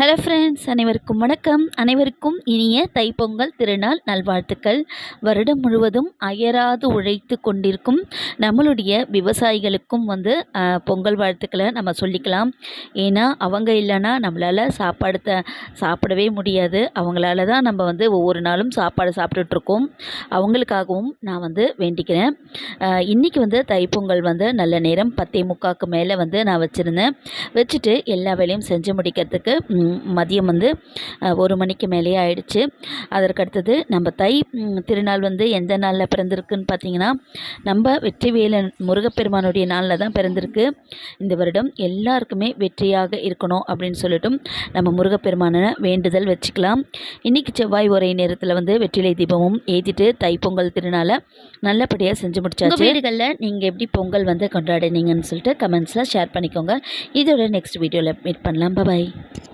Hello friends அனைவருக்கும் வணக்கம். அனைவருக்கும் இனிய தைப்பொங்கல் திருநாள் நல்வாழ்த்துக்கள். வருடம் முழுவதும் அயராது உழைத்து கொண்டிருக்கும் நம்மளுடைய விவசாயிகளுக்கும் வந்து பொங்கல் வாழ்த்துக்களை நம்ம சொல்லிக்கலாம். ஏன்னா அவங்க இல்லைன்னா நம்மளால் சாப்பாடு த சாப்பிடவே முடியாது. அவங்களால தான் நம்ம வந்து ஒவ்வொரு நாளும் சாப்பாடு சாப்பிட்டுட்ருக்கோம். அவங்களுக்காகவும் நான் வந்து வேண்டிக்கிறேன். இன்றைக்கி இன்னைக்கு வந்து தைப்பொங்கல் வந்து நல்ல நேரம் பத்தே முக்காக்கு மேலே வந்து நான் வச்சுருந்தேன். வச்சுட்டு எல்லா வேலையும் செஞ்சு முடிக்கிறதுக்கு மதியம் வந்து ஒரு மணிக்கு மேலேயே ஆயிடுச்சு. அதற்கு அடுத்தது நம்ம தை திருநாள் வந்து எந்த நாளில் பிறந்திருக்குன்னு பார்த்தீங்கன்னா நம்ம வெற்றிவேலன் முருகப்பெருமானுடைய நாளில் தான் பிறந்திருக்கு. இந்த வருடம் எல்லாருக்குமே வெற்றியாக இருக்கணும் அப்படின்னு சொல்லிட்டும் நம்ம முருகப்பெருமானை வேண்டுதல் வச்சுக்கலாம். இன்றைக்கி செவ்வாய் ஒரே நேரத்தில் வந்து வெற்றிலை தீபமும் ஏற்றிட்டு தைப்பொங்கல் திருநாளை நல்லபடியாக செஞ்சு முடிச்சாச்சு. வீடுகளில் நீங்கள் எப்படி பொங்கல் வந்து கொண்டாடினீங்கன்னு சொல்லிட்டு கமெண்ட்ஸில் ஷேர் பண்ணிக்கோங்க. இதோட நெக்ஸ்ட் வீடியோவில் மீட் பண்ணலாம். பாய்